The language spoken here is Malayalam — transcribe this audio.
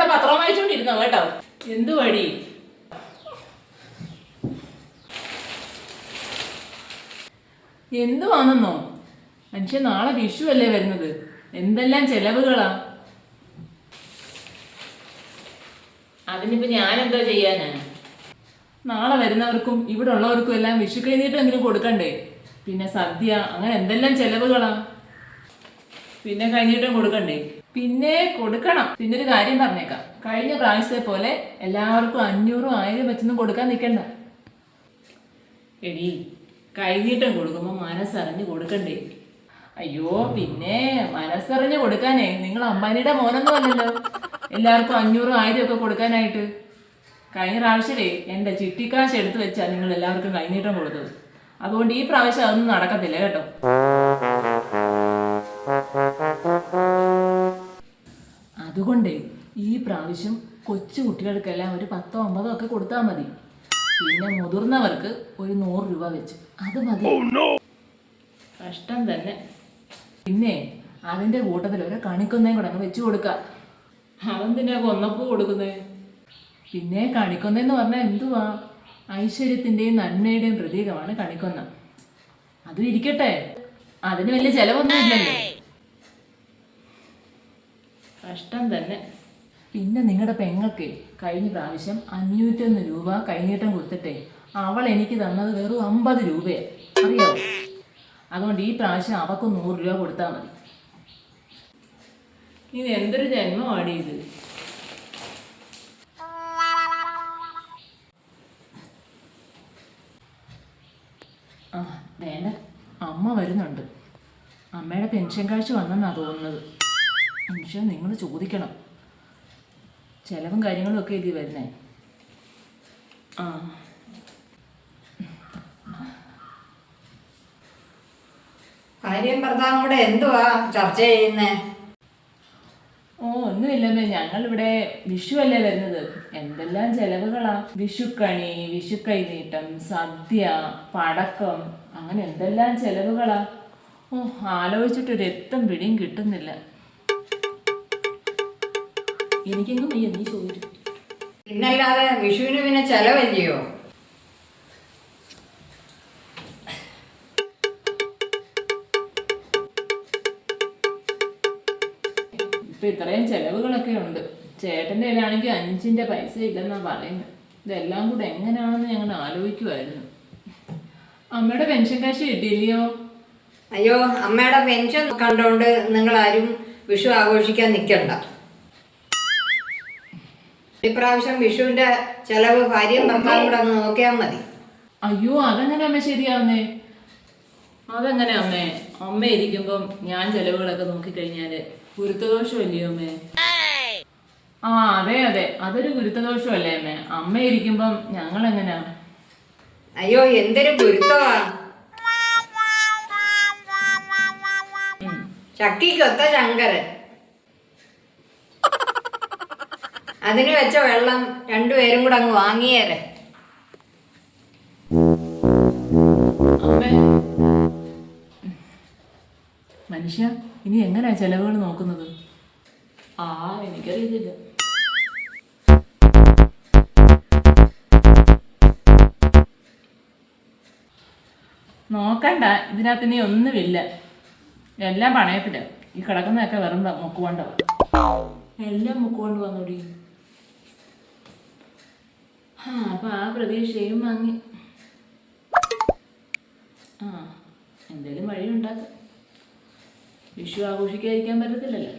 ഇവിടെ പത്രം വായിച്ചുകൊണ്ടിരുന്നോ കേട്ടോ? എന്തു വഴി? എന്തുവാണെന്നോ? മനുഷ്യ നാളെ വിഷു അല്ലേ വരുന്നത്? എന്തെല്ലാം ചെലവുകളാ? അതിനിപ്പോ ഞാൻ എന്താ ചെയ്യാനാ? നാളെ വരുന്നവർക്കും ഇവിടെ ഉള്ളവർക്കും എല്ലാം വിഷു കഴിഞ്ഞിട്ടെങ്കിലും കൊടുക്കണ്ടേ? പിന്നെ സദ്യ അങ്ങനെ എന്തെല്ലാം ചെലവുകളാ? പിന്നെ കഴിഞ്ഞിട്ടും കൊടുക്കണ്ടേ? പിന്നെ കൊടുക്കണം. പിന്നെ ഒരു കാര്യം പറഞ്ഞേക്കാം. കഴിഞ്ഞ പ്രാവശ്യത്തെ പോലെ എല്ലാവർക്കും അഞ്ഞൂറും ആയിരം വെച്ചൊന്നും കൊടുക്കാൻ നിൽക്കണ്ട എടി കൈനീട്ടം കൊടുക്കുമ്പോൾ മനസ്സറിഞ്ഞ് കൊടുക്കണ്ടേ? അയ്യോ പിന്നെ മനസ്സറിഞ്ഞ് കൊടുക്കാനേ. നിങ്ങൾ അമ്പാനിയുടെ മോനൊന്നും അല്ലല്ലോ എല്ലാവർക്കും അഞ്ഞൂറും ആയിരം ഒക്കെ കൊടുക്കാനായിട്ട്. കഴിഞ്ഞ പ്രാവശ്യമേ എന്റെ ചിട്ടിക്കാശ് എടുത്തു വെച്ചാൽ നിങ്ങൾ എല്ലാവർക്കും കൈനീട്ടം കൊടുത്തത്. അതുകൊണ്ട് ഈ പ്രാവശ്യം അതൊന്നും നടക്കത്തില്ല കേട്ടോ. അതുകൊണ്ട് ഈ പ്രാവശ്യം കൊച്ചു കുട്ടികൾക്കെല്ലാം ഒരു പത്തോ അമ്പതോ ഒക്കെ കൊടുത്താൽ മതി. പിന്നെ മുതിർന്നവർക്ക് ഒരു നൂറ് രൂപ വെച്ച്. അത് മതി. കഷ്ടം തന്നെ. പിന്നെ അതിന്റെ കൂട്ടത്തിൽ ഒരു കണിക്കൊന്നയും കൂടെ അങ്ങ് വെച്ചു കൊടുക്കുക അതെന്തിനാ കൊന്നപ്പൂ കൊടുക്കുന്നേ? പിന്നെ കണിക്കൊന്നെന്ന് പറഞ്ഞാൽ എന്തുവാ? ഐശ്വര്യത്തിന്റെയും നന്മയുടെയും പ്രതീകമാണ് കണിക്കൊന്ന. അതും ഇരിക്കട്ടെ. അതിന് വലിയ ചെലവൊന്നും ഇല്ലല്ലോ. കഷ്ടം തന്നെ. പിന്നെ നിങ്ങളുടെ പെങ്ങൾക്ക് കഴിഞ്ഞ പ്രാവശ്യം അഞ്ഞൂറ്റൊന്ന് രൂപ കൈനീട്ടം കൊടുത്തിട്ടേ അവൾ എനിക്ക് തന്നത് വെറും അമ്പത് രൂപയാണ് അറിയാവോ? അതുകൊണ്ട് ഈ പ്രാവശ്യം അവൾക്ക് നൂറ് രൂപ കൊടുത്താൽ മതി. ഇത് എന്തൊരു ജന്മമാണ് ഇത്? ആ വേണ്ട. അമ്മ വരുന്നുണ്ട്. അമ്മയുടെ പെൻഷൻ കാഴ്ച വന്നെന്നാണ് തോന്നുന്നത്. പെൻഷൻ നിങ്ങൾ ചോദിക്കണം. ചിലവും കാര്യങ്ങളും ഒക്കെ ഇതിൽ വരുന്നേ. ആ. ഭാര്യയും ഭർത്താവും കൂടെ എന്തുവാ ചർച്ച ചെയ്യുന്നേ? ഓ ഒന്നുമില്ലമ്മേ. ഞങ്ങളിവിടെ വിഷു അല്ലേ വരുന്നത്. എന്തെല്ലാം ചെലവുകളാ? വിഷുക്കണി വിഷുക്കൈനീട്ടം സദ്യ പടക്കം അങ്ങനെ എന്തെല്ലാം ചെലവുകളാ? ഓ ആലോചിച്ചിട്ട് എത്തും പിടിയും കിട്ടുന്നില്ല. എനിക്കെങ്കിലും വയ്യ നീ ചോദിച്ചു പിന്നല്ലാതെ വിഷുവിന് പിന്നെ ചെലവല്ലയോ? ഇപ്പൊ ഇത്രയും ചെലവുകളൊക്കെ ഉണ്ട്. ചേട്ടന്റെ കയ്യിലാണെങ്കിൽ അഞ്ചിന്റെ പൈസ ഇല്ലെന്നാ പറയുന്നത് ഇതെല്ലാം കൂടെ എങ്ങനെയാണെന്ന് ഞങ്ങൾ ആലോചിക്കുമായിരുന്നു അമ്മയുടെ പെൻഷൻ കാശ് കിട്ടിയില്ലയോ? അയ്യോ അമ്മയുടെ പെൻഷൻ കണ്ടോണ്ട് നിങ്ങളാരും വിഷു ആഘോഷിക്കാൻ നിൽക്കണ്ട ഇപ്രാവശ്യം വിഷുവിന്റെ ചെലവ് ഭാര്യയും ഭർത്താവും കൂടെ ഒന്ന് നോക്കിയാൽ മതി. അയ്യോ അതെങ്ങനെ അമ്മ ശരിയാവുന്നേ? അതെങ്ങനെ അമ്മേ? അമ്മ ഇരിക്കുമ്പം ഞാൻ ചെലവുകളൊക്കെ നോക്കിക്കഴിഞ്ഞാൽ ഗുരുത്തദോഷമല്ലയോ അമ്മേ? ആ അതെ അതെ. അതൊരു ഗുരുത്തദോഷമല്ലേ അമ്മേ? അമ്മ ഇരിക്കുമ്പം ഞങ്ങൾ എങ്ങനെയാ അയ്യോ എന്തൊരു ഗുരുത്തവാ ചക്കിക്കൊത്ത ശങ്കരൻ. അതിന് വെച്ച വെള്ളം രണ്ടുപേരും കൂടെ അങ്ങ് വാങ്ങിയേരെ. മനുഷ്യ ഇനി എങ്ങനെയാ ചെലവുകൾ നോക്കുന്നത്? ആ എനിക്കറിയില്ല നോക്കണ്ട ഇതിനകത്ത് ഇനി ഒന്നുമില്ല. എല്ലാം പണയത്തില്ല ഈ കിടക്കുന്നതൊക്കെ വെറും മുക്കുകൊണ്ടോ. എല്ലാം മുക്കുകൊണ്ട് വന്നോടി. ആ അപ്പൊ ആ പ്രതീക്ഷയും വാങ്ങി. ആ എന്തേലും വഴി ഉണ്ടാക്കാം വിഷു ആഘോഷിക്കാതിരിക്കാൻ പറ്റത്തില്ലല്ലോ.